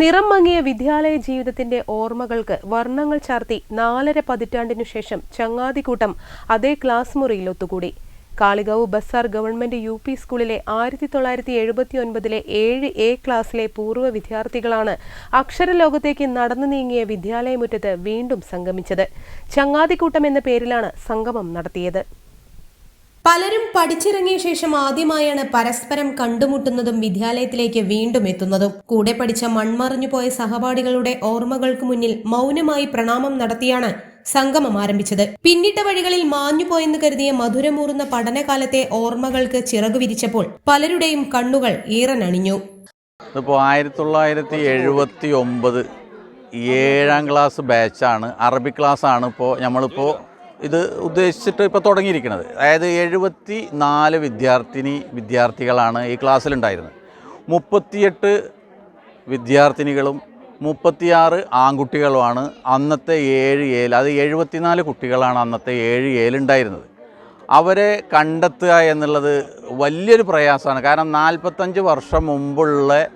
നിറം മങ്ങിയ വിദ്യാലയ ജീവിതത്തിന്റെ ഓർമ്മകൾക്ക് വർണങ്ങൾ ചാർത്തി നാലര പതിറ്റാണ്ടിനു ശേഷം ചങ്ങാതിക്കൂട്ടം അതേ ക്ലാസ് മുറിയിൽ ഒത്തുകൂടി. Kalikavu Bazar government U P സ്കൂളിലെ ആയിരത്തി തൊള്ളായിരത്തി എഴുപത്തി ഒൻപതിലെ ഏഴ് എ ക്ലാസ്സിലെ പൂർവ വിദ്യാർത്ഥികളാണ് അക്ഷരലോകത്തേക്ക് നടന്നു നീങ്ങിയ വിദ്യാലയമുറ്റത്ത് വീണ്ടും സംഗമിച്ചത്. ചങ്ങാതിക്കൂട്ടം എന്ന പേരിലാണ് സംഗമം നടത്തിയത്. പലരും പഠിച്ചിറങ്ങിയ ശേഷം ആദ്യമായാണ് പരസ്പരം കണ്ടുമുട്ടുന്നതും വിദ്യാലയത്തിലേക്ക് വീണ്ടും എത്തുന്നതും. കൂടെ പഠിച്ച മൺമറിഞ്ഞു പോയ സഹപാഠികളുടെ ഓർമ്മകൾക്ക് മുന്നിൽ മൗനമായി പ്രണാമം നടത്തിയാണ് സംഗമം ആരംഭിച്ചത്. പിന്നിട്ട വഴികളിൽ മാഞ്ഞുപോയെന്ന് കരുതിയ മധുരമൂറുന്ന പഠനകാലത്തെ ഓർമ്മകൾക്ക് ചിറകു വിരിച്ചപ്പോൾ പലരുടെയും കണ്ണുകൾ ഈറനണിഞ്ഞു. ഇപ്പോൾ ആയിരത്തി തൊള്ളായിരത്തി എഴുപത്തി ഒമ്പത് ഏഴാം ക്ലാസ് ബാച്ചാണ് അറബി ആണ് ഇപ്പോൾ നമ്മളിപ്പോൾ ഇത് ഉദ്ദേശിച്ചിട്ട് ഇപ്പോൾ തുടങ്ങിയിരിക്കുന്നത് അതായത് എഴുപത്തി നാല് വിദ്യാർത്ഥിനി വിദ്യാർത്ഥികളാണ് ഈ ക്ലാസ്സിലുണ്ടായിരുന്നത്. മുപ്പത്തിയെട്ട് വിദ്യാർത്ഥിനികളും മുപ്പത്തിയാറ് ആൺകുട്ടികളുമാണ് അന്നത്തെ ഏഴ് ഏൽ അത് എഴുപത്തിനാല് കുട്ടികളാണ് അന്നത്തെ ഏഴ് ഏലുണ്ടായിരുന്നത്. അവരെ കണ്ടെത്തുക എന്നുള്ളത് വലിയൊരു പ്രയാസമാണ്. കാരണം നാൽപ്പത്തഞ്ച് വർഷം മുമ്പുള്ള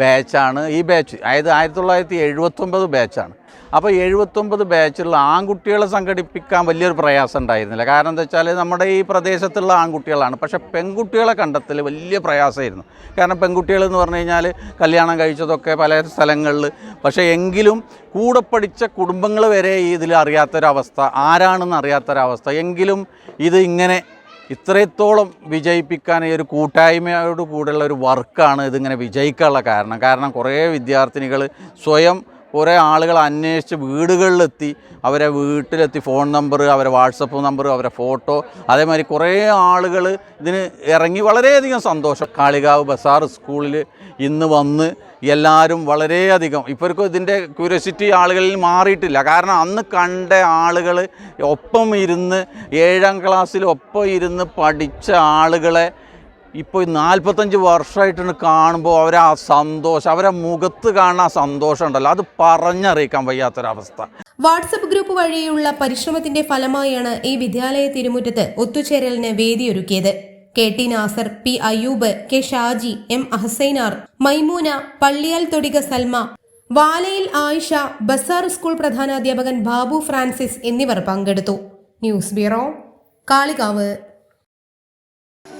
ബാച്ചാണ് ഈ ബാച്ച് അതായത് ആയിരത്തി തൊള്ളായിരത്തി എഴുപത്തൊമ്പത് ബാച്ചാണ് അപ്പോൾ എഴുപത്തൊമ്പത് ബാച്ചിലുള്ള ആൺകുട്ടികളെ സംഘടിപ്പിക്കാൻ വലിയൊരു പ്രയാസം ഉണ്ടായിരുന്നില്ല. കാരണം എന്താ വെച്ചാൽ നമ്മുടെ ഈ പ്രദേശത്തുള്ള ആൺകുട്ടികളാണ്. പക്ഷേ പെൺകുട്ടികളെ കണ്ടെത്തൽ വലിയ പ്രയാസമായിരുന്നു. കാരണം പെൺകുട്ടികൾ എന്ന് പറഞ്ഞു കഴിഞ്ഞാൽ കല്യാണം കഴിച്ചതൊക്കെ പല സ്ഥലങ്ങളിൽ പക്ഷേ എങ്കിലും കൂടെ പഠിച്ച കുടുംബങ്ങൾ വരെ ഇതിൽ അറിയാത്തൊരവസ്ഥ ആരാണെന്ന് അറിയാത്തൊരവസ്ഥ. എങ്കിലും ഇത് ഇങ്ങനെ ഇത്രത്തോളം വിജയിപ്പിക്കാൻ ഈ ഒരു കൂട്ടായ്മയോട് കൂടെയുള്ള ഒരു വർക്കാണ് ഇതിങ്ങനെ വിജയിക്കാനുള്ള കാരണം. കാരണം കുറേ വിദ്യാർത്ഥിനികൾ സ്വയം കുറേ ആളുകൾ അന്വേഷിച്ച് വീടുകളിലെത്തി അവരെ വീട്ടിലെത്തി ഫോൺ നമ്പർ അവരെ വാട്സപ്പ് നമ്പർ അവരെ ഫോട്ടോ അതേമാതിരി കുറേ ആളുകൾ ഇതിന് ഇറങ്ങി വളരെയധികം സന്തോഷം. കാളികാവ് ബസാർ സ്കൂളിൽ ഇന്ന് വന്ന് എല്ലാവരും വളരെയധികം ഇവർക്കും ഇതിന്റെ ക്യൂരിയോസിറ്റി ആളുകളിൽ മാറിയിട്ടില്ല. കാരണം അന്ന് കണ്ട ആളുകൾ ഒപ്പം ഇരുന്ന് ഏഴാം ക്ലാസ്സിൽ ഒപ്പം ഇരുന്ന് പഠിച്ച ആളുകളെ ഇപ്പോൾ നാൽപ്പത്തഞ്ച് വർഷമായിട്ടാണ് കാണുമ്പോൾ അവരെ ആ സന്തോഷം അവരെ മുഖത്ത് കാണുന്ന സന്തോഷം ഉണ്ടല്ലോ. അത് പറഞ്ഞറിയിക്കാൻ വയ്യാത്തൊരവസ്ഥ. വാട്സപ്പ് ഗ്രൂപ്പ് വഴിയുള്ള പരിശ്രമത്തിന്റെ ഫലമായാണ് ഈ വിദ്യാലയ തിരുമുറ്റത്ത് ഒത്തുചേരലിന് വേദിയൊരുക്കിയത്. K T Nasar P Ayyub K Shaji M Ahasainar Maimuna Palliyal Thodika Salma Valayil Ayisha Bazar school പ്രധാനാധ്യാപകൻ Babu Francis എന്നിവർ പങ്കെടുത്തു. News bureau Kalikavu.